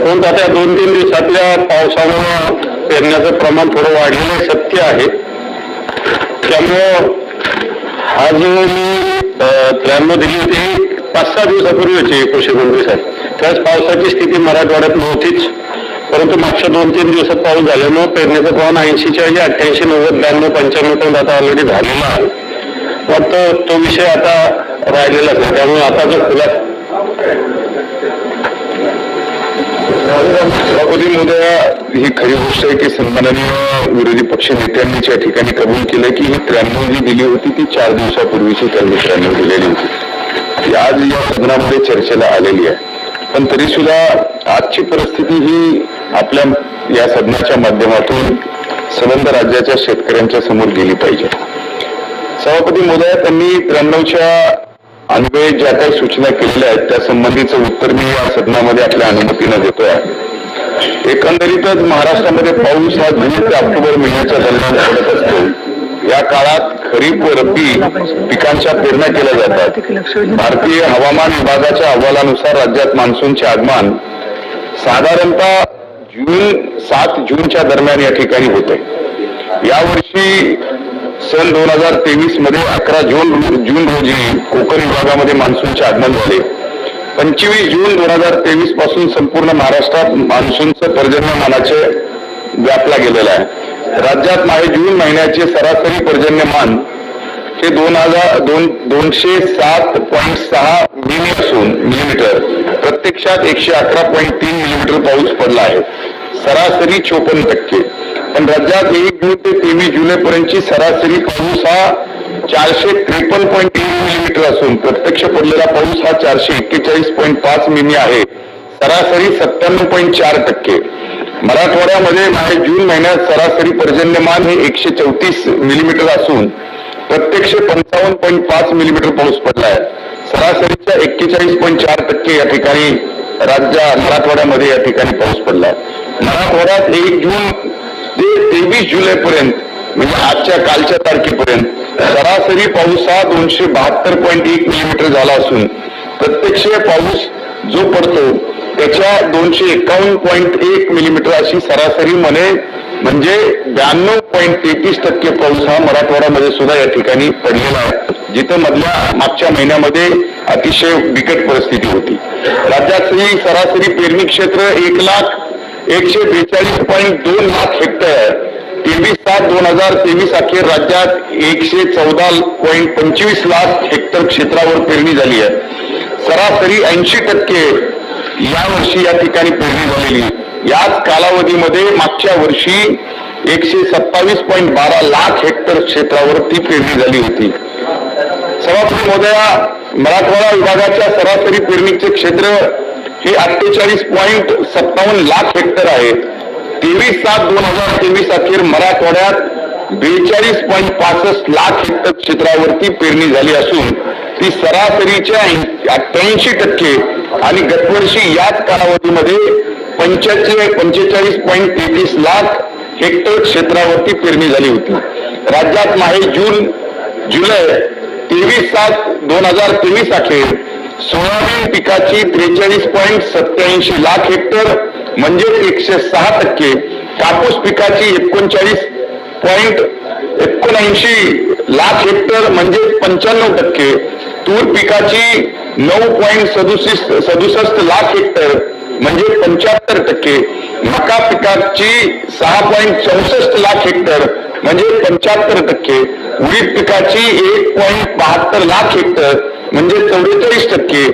परंतु आता दोन तीन दिवसातल्या पावसामुळं पेरण्याचं प्रमाण थोडं वाढलेलं सत्य आहे. त्यामुळं हा जो मी त्र्याण्णव दिली होती. पाच सहा दिवसापूर्वी होती कृषी मंत्री साहेब. त्याच पावसाची स्थिती मराठवाड्यात नव्हतीच. परंतु मागच्या दोन तीन दिवसात पाऊस झाल्यामुळे पेरण्याचं प्रमाण ऐंशीच्या ऐवजी अठ्ठ्याऐंशी नव्वद ब्याण्णव पंच्याण्णव पर्यंत आता ऑलरेडी झालेला आहे. वाटतं तो विषय आता राहिलेलाच नाही. त्यामुळे आता जो खुला सभापती महोदया ही खरी गोष्ट आहे की सन्माननीय विरोधी पक्ष नेत्यांनी त्या ठिकाणी कबूल केलं की ही त्र्याण्णव जी दिली होती ती चार दिवसापूर्वीची त्यांनी त्र्याण्णव दिलेली होती. ती आज या सदनामध्ये चर्चेला आलेली आहे. पण तरी सुद्धा आजची परिस्थिती ही आपल्या या सदनाच्या माध्यमातून संबंध राज्याच्या शेतकऱ्यांच्या समोर गेली पाहिजे. सभापती महोदया त्यांनी त्र्याण्णवच्या अन्वये ज्या काही सूचना केलेल्या आहेत त्या संबंधीचं उत्तर मी या सदनामध्ये आपल्या अनुमतीनं देतोय. एकंदरीतच महाराष्ट्रामध्ये पाऊस हा जून ते ऑक्टोबर महिन्याच्या दरम्यान पडत असतो. या काळात खरीप व रब्बी पिकांच्या पेरण्या केल्या जातात. भारतीय हवामान विभागाच्या अहवालानुसार राज्यात मान्सूनचे आगमन साधारणतः जून सात जूनच्या दरम्यान या ठिकाणी होते. यावर्षी सन दोन हजार तेवीसमध्ये अकरा जून जून रोजी कोकण विभागामध्ये मान्सूनचे आगमन झाले. पंचवीस जून दोन हजार तेवीसपासून संपूर्ण महाराष्ट्रात मान्सूनचं पर्जन्यमानाचे व्यापला गेलेला आहे. राज्यात माहे जून महिन्याचे सरासरी पर्जन्यमान हे दोन हजार दोन दोनशे सात पॉईंट सहा मिलीमीटर असून मिलीमीटर. प्रत्यक्षात एकशे अकरा पॉईंट तीन मिलीमीटर पाऊस पडला आहे. सरासरी चोपन्न टक्के. पण राज्यात एक जून ते तेवीस जुलै पर्यंतची सरासरी पाऊस हा चारशे त्रेपन्न पॉईंट एक मिलीमीटर असून प्रत्यक्ष पडलेला पाऊस हा चारशे एक्केचाळीस पॉईंट पाच मिमी आहे. सरासरी सत्त्याण्णव पॉईंट चार टक्के. मराठवाड्यामध्ये जून महिन्यात सरासरी पर्जन्यमान हे एकशे चौतीस मिलीमीटर असून प्रत्यक्ष पंचावन्न पॉईंट पाच मिलीमीटर पाऊस पडला आहे सरासरीच्या एक्केचाळीस पॉईंट चार टक्के या ठिकाणी राज्या मराठवाड्यामध्ये या ठिकाणी पाऊस पडला आहे मराठवाड्यात एक जून ते तेवीस जुलै पर्यंत म्हणजे आजच्या कालच्या तारखेपर्यंत सरासरी पाऊस हा दोनशे बहात्तर पॉईंट एक मिलीमीटर झाला असून प्रत्यक्ष पाऊस जो पडतो त्याच्या दोनशे एकावन्न पॉईंट एक मिलीमीटर अशी सरासरी म्हणे म्हणजे ब्याण्णव पॉईंट तेहतीस टक्के पाऊस हा मराठवाड्यामध्ये सुद्धा या ठिकाणी पडलेला आहे. जिथं मधल्या मागच्या महिन्यामध्ये अतिशय बिकट परिस्थिती होती. राज्यात सरासरी पेरणी क्षेत्र एक लाख एकशे बेचाळीस पॉईंट दोन लाख हेक्टर तेवीस सात दोन हजार तेवीस अखेर राज्यात एकशे चौदा पॉईंट पंचवीस लाख हेक्टर क्षेत्रावर पेरणी झाली आहे. सरासरी ऐंशी टक्के यावर्षी या ठिकाणी पेरणी झालेली याच कालावधीमध्ये मागच्या वर्षी एकशे सत्तावीस पॉईंट बारा लाख हेक्टर क्षेत्रावर ती पेरणी झाली होती. सभापती महोदया मराठवाडा विभागाच्या सरासरी पेरणीचे क्षेत्र हे अठ्ठेचाळीस पॉईंट सत्तावन्न लाख हेक्टर आहे. तेवीस सात दोन हजार तेवीस अखेर मराठवाड्यात बेचाळीस पॉईंट पासष्ट लाख हेक्टर क्षेत्रावरती पेरणी झाली असून ती सरासरीच्या अठ्ठ्याऐंशी टक्के आणि गतवर्षी याच कालावधीमध्ये पंच्याऐंशी पंचेचाळीस पॉईंट तेहतीस लाख हेक्टर क्षेत्रावरती पेरणी झाली होती. राज्यात माहे जून जुलै तेवीस सात दोन हजार तेवीस अखेर सोयाबीन पिकाची त्रेचाळीस पॉईंट सत्याऐंशी लाख हेक्टर म्हणजे एकशे सहा टक्के. कापूस पिकाची एकोणचाळीस पॉईंट एकोणऐंशी लाख हेक्टर म्हणजे पंच्याण्णव टक्के. तूर पिकाची नऊ पॉईंट सदुसष्ट सदुसष्ट लाख हेक्टर म्हणजे पंच्याहत्तर टक्के. मका पिकाची सहा पॉईंट चौसष्ट लाख हेक्टर म्हणजे पंच्याहत्तर टक्के. उडीद पिकाची एक पॉईंट बहात्तर लाख हेक्टर म्हणजे चौवेचाळीस टक्के.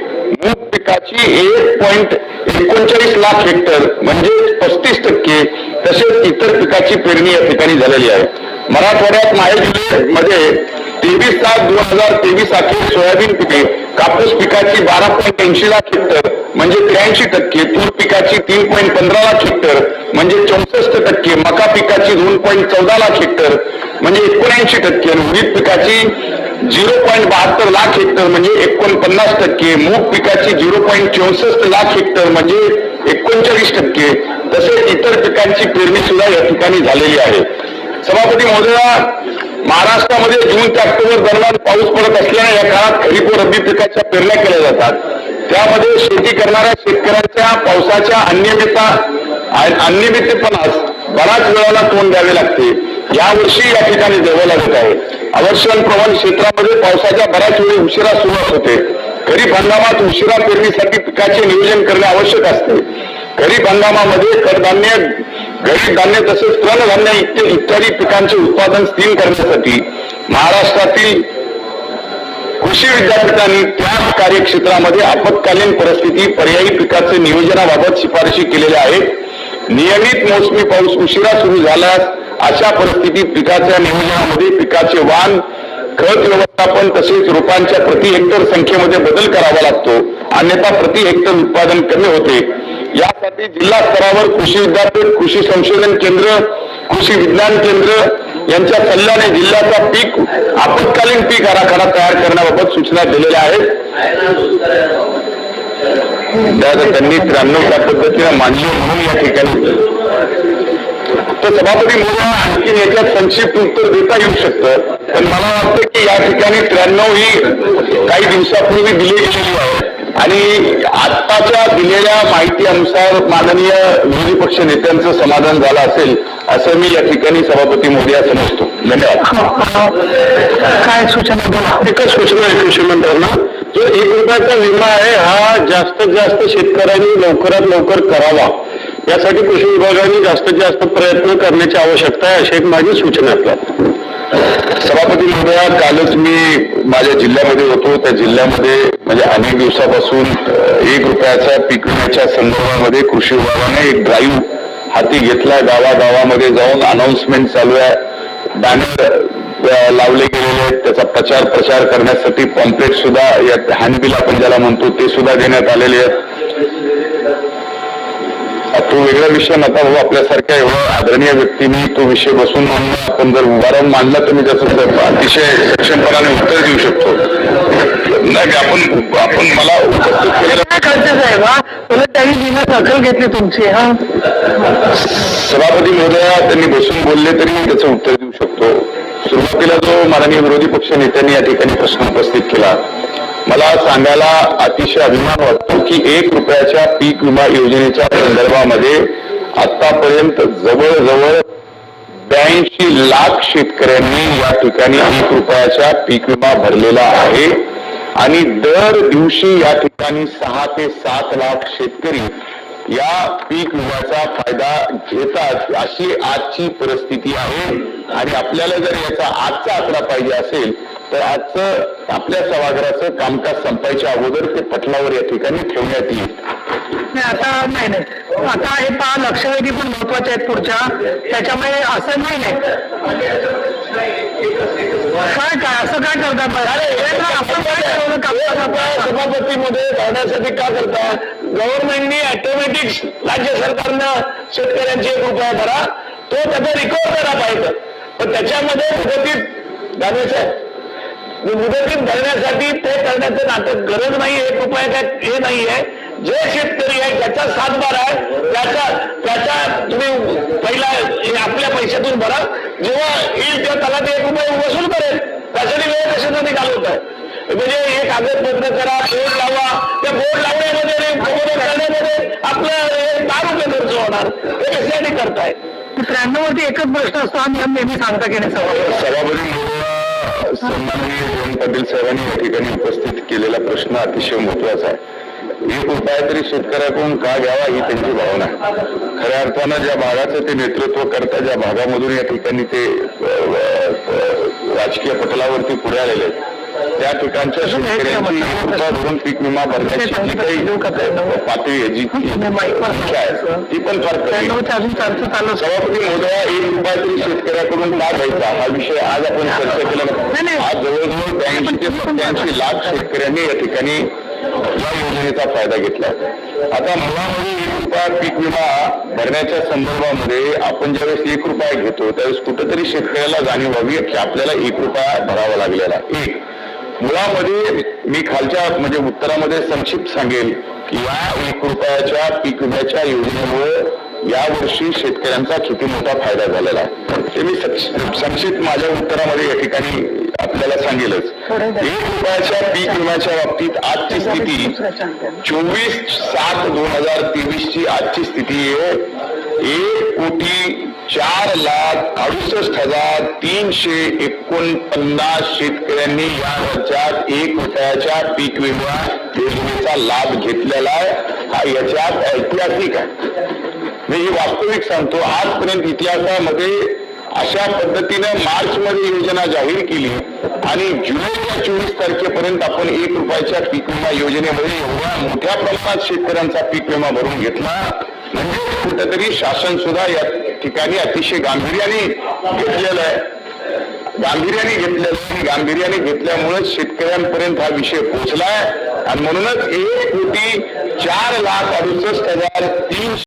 मूग पिकाची एक पॉईंट एकोणचाळीस लाख हेक्टर म्हणजे पस्तीस टक्के तसेच इतर पिकाची पेरणी या ठिकाणी झालेली आहे. मराठवाड्यात माहे जिल्ह्यामध्ये तेवीस सात दोन हजार तेवीस अखेर सोयाबीन पिके कापूस पिकाची बारा पॉईंट ऐंशी लाख हेक्टर म्हणजे त्र्याऐंशी टक्के तूर पिकाची तीन पॉईंट पंधरा लाख हेक्टर म्हणजे चौसष्ट टक्के मका पिकाची दोन पॉईंट चौदा लाख हेक्टर म्हणजे एकोणऐंशी टक्के आणि उडीद पिकाची झिरो पॉईंट बहात्तर लाख हेक्टर म्हणजे एकोणपन्नास टक्के. मूग पिकाची झिरो पॉईंट चौसष्ट लाख हेक्टर म्हणजे एकोणचाळीस टक्के. तसेच इतर पिकांची पेरणी सुद्धा या ठिकाणी झालेली आहे. सभापती महोदया महाराष्ट्रामध्ये जून ते ऑक्टोबर दरम्यान पाऊस पडत असल्याने या काळात खरीप व रब्बी पिकाच्या पेरण्या केल्या जातात. त्यामध्ये शेती करणाऱ्या शेतकऱ्यांच्या पावसाच्या अनियमितता अनियमितपणास बराच वेळाला तोंड द्यावे लागते. यावर्षी या ठिकाणी द्यावं लागत आहे अवर्षण क्षेत्रामध्ये पावसाच्या बऱ्याच वेळी उशिरा सुरुवात होते. खरीप हंगामात उशिरा पेरणीसाठी पिकाचे नियोजन करणे आवश्यक असते. खरीप हंगामामध्ये कडधान्य गरीब धान्य तसेच तृणधान्य इत्यादी इत्यादी पिकांचे उत्पादन स्थिर करण्यासाठी महाराष्ट्रातील कृषी विद्यापीठांनी त्या कार्यक्षेत्रामध्ये आपत्कालीन परिस्थिती पर्यायी पिकाचे नियोजनाबाबत शिफारशी केलेल्या आहेत. नियमित मोसमी पाऊस उशिरा सुरू झाल्यास अशा परिस्थितीत पिकाच्या नियोजनामध्ये पिकाचे वाण खत व्यवस्थापन तसेच रोपांच्या प्रति हेक्टर संख्येमध्ये बदल करावा लागतो. अन्यथा प्रति हेक्टर उत्पादन कमी होते. यासाठी जिल्हा स्तरावर कृषी विद्यापीठ कृषी संशोधन केंद्र कृषी विज्ञान केंद्र यांच्या सल्ल्याने जिल्ह्याचा पीक आपत्कालीन पीक आराखडा तयार करण्याबाबत सूचना दिलेल्या आहेत. त्यांनी त्र्याण्णव त्या पद्धतीने मांडली म्हणून या ठिकाणी तर सभापती महोदय आणखी याच्यात संक्षिप्त उत्तर देता येऊ शकतं. पण मला वाटतं की या ठिकाणी त्र्याण्णव ही काही दिवसापूर्वी दिली गेलेली आहे. आणि आत्ताच्या दिलेल्या माहिती अनुसार माननीय विरोधी पक्ष नेत्यांचं समाधान झालं असेल असं मी या ठिकाणी सभापती मोदी समजतो. धन्यवाद. काय सूचना एकच सूचना आहे कृषी मंत्र्यांना. जो एक रुपयाचा विमा आहे हा जास्तीत जास्त शेतकऱ्यांनी लवकरात लवकर करावा. यासाठी कृषी विभागाने जास्तीत जास्त प्रयत्न करण्याची आवश्यकता आहे अशी एक माझी सूचना असतात आपल्याला सभापती महोदया कालच मी माझ्या जिल्ह्यामध्ये होतो. त्या जिल्ह्यामध्ये म्हणजे अनेक दिवसापासून एक रुपयाच्या पीक विम्याच्या संदर्भामध्ये कृषी विभागाने एक ड्राईव्ह हाती घेतला गावागावामध्ये जाऊन अनाउन्समेंट चालू आहे. बॅनर लावले गेलेले आहेत. त्याचा प्रचार प्रचार करण्यासाठी पॉम्पलेट सुद्धा या हँडबिल आपण ज्याला म्हणतो ते सुद्धा देण्यात आलेले आहेत. तो वेगळा विषय नका भाऊ आपल्यासारख्या एवढं आदरणीय व्यक्तीने तो विषय बसून आपण जर उभारून मांडला तर मी त्याचं अतिशय सक्षमपणाने उत्तर देऊ शकतो. नाही की आपण आपण मला हा? दखल घेतली तुमची हा? सभापती महोदया त्यांनी बसून बोलले तरी मी त्याचं उत्तर देऊ शकतो. सुरुवातीला जो माननीय विरोधी पक्ष नेत्यांनी या ठिकाणी प्रश्न उपस्थित केला. मला सांगायला अतिशय अभिमान वाटतो की एक रुपयाच्या पीक विमा योजनेच्या संदर्भामध्ये आतापर्यंत जवळजवळ ब्याऐंशी लाख शेतकऱ्यांनी या ठिकाणी एक रुपयाच्या पीक विमा भरलेला आहे. आणि दर दिवशी या ठिकाणी सहा ते सात लाख शेतकरी या पीक विम्याचा फायदा घेतात अशी आजची परिस्थिती आहे. आणि आपल्याला जर याचा आजचा आकडा पाहिजे असेल तर आजचं आपल्या सभागृहाचं कामकाज संपायच्या अगोदर ते पटलावर या ठिकाणी ठेवण्यात येईल. नाही आता नाही नाही. आता हे पहा लक्षवेधी पण महत्त्वाचे आहेत पुढच्या. त्याच्यामुळे असं नाही नाही. काय काय असं काय करता सभापतीमध्ये भरण्यासाठी का करता? गव्हर्नमेंटनी ऑटोमॅटिक राज्य सरकारनं शेतकऱ्यांची एक रुपया भरा. तो त्याचा रिकवर करा पाहिजे. पण त्याच्यामध्ये मुदतीत घालायचं मुदतीत भरण्यासाठी ते करण्याचं नाटक गरज नाही एक रुपया काय हे नाही आहे जे शेतकरी आहे ज्याचा सातबार आहे. त्याचा त्याचा तुम्ही पहिला आपल्या पैशातून भरा. जेव्हा येईल तेव्हा त्याला ते एक रुपये वसूल करेल. त्यासाठी वेळ कशासाठी घालवत आहे म्हणजे हे कागदपत्र करा बोर्ड लावा. त्या बोर्ड लावण्यामध्ये आणि करण्यामध्ये आपलं हे दहा रुपये खर्च होणार. हे कशासाठी करताय? त्र्याण्णव वरती एकच प्रश्न असतो नियम नेहमी सांगता की नाही सभा सभापती सन्माननीय जयंत पाटील साहेबांनी या ठिकाणी उपस्थित केलेला प्रश्न अतिशय महत्त्वाचा आहे. एक उपाय तरी शेतकऱ्याकडून का घ्यावा ही त्यांची भावना आहे. खऱ्या अर्थानं ज्या भागाचं ते नेतृत्व करता ज्या भागामधून या ठिकाणी ते राजकीय पटलावरती पुढे आलेले आहेत त्या ठिकाणच्या शेतकऱ्यांची एक रुपया भरून पीक विमा भरण्याची जी काही पातळी आहे जी आहे. ती पण फार कमी. सभापती महोदया एक रुपया तरी शेतकऱ्याकडून का घ्यायचा? हा विषय आज आपण चर्चा केला. आज जवळजवळ ब्याऐंशी ते सत्याऐंशी लाख शेतकऱ्यांनी या ठिकाणी या योजनेचा फायदा घेतला. आता मुळामध्ये एक रुपया पीक विमा भरण्याच्या संदर्भामध्ये आपण ज्यावेळेस एक रुपया घेतो त्यावेळेस कुठेतरी शेतकऱ्याला जाणीव व्हावी की आपल्याला एक रुपया भरावा लागलेला. एक. मुळामध्ये मी खालच्या म्हणजे उत्तरामध्ये संक्षिप्त सांगेल की या एक रुपयाच्या पीक विम्याच्या योजनेमुळे यावर्षी शेतकऱ्यांचा किती मोठा फायदा झालेला आहे. ते मी सक्ष- संक्षिप्त माझ्या उत्तरामध्ये या ठिकाणी आपल्या आपल्याला सांगेलच. एक रुपयाच्या पीक विम्याच्या बाबतीत आजची स्थिती चोवीस सात दोन हजार तेवीस ची आजची स्थिती आहे. एक कोटी चार लाख अडुसष्ट हजार तीनशे एकोणपन्नास शेतकऱ्यांनी या राज्यात एक रुपयाच्या पीक विमा योजनेचा लाभ घेतलेला आहे. हा याच्यात ऐतिहासिक आहे. मी ही वास्तविक सांगतो. आजपर्यंत इतिहासामध्ये अशा पद्धतीनं मार्च मध्ये योजना जाहीर केली आणि जुलैच्या चोवीस तारखेपर्यंत आपण एक रुपयाच्या पीक विमा योजनेमध्ये एवढ्या मोठ्या प्रमाणात शेतकऱ्यांचा पीक विमा भरून घेतला. म्हणजे कुठेतरी शासन सुद्धा या ठिकाणी अतिशय गांभीर्याने घेतलेलं आहे. गांभीर्याने घेतलेलं गांभीर्याने घेतल्यामुळे शेतकऱ्यांपर्यंत हा विषय पोहोचलाय. आणि म्हणूनच एक कोटी चार लाख अडुसष्ट हजार तीनशे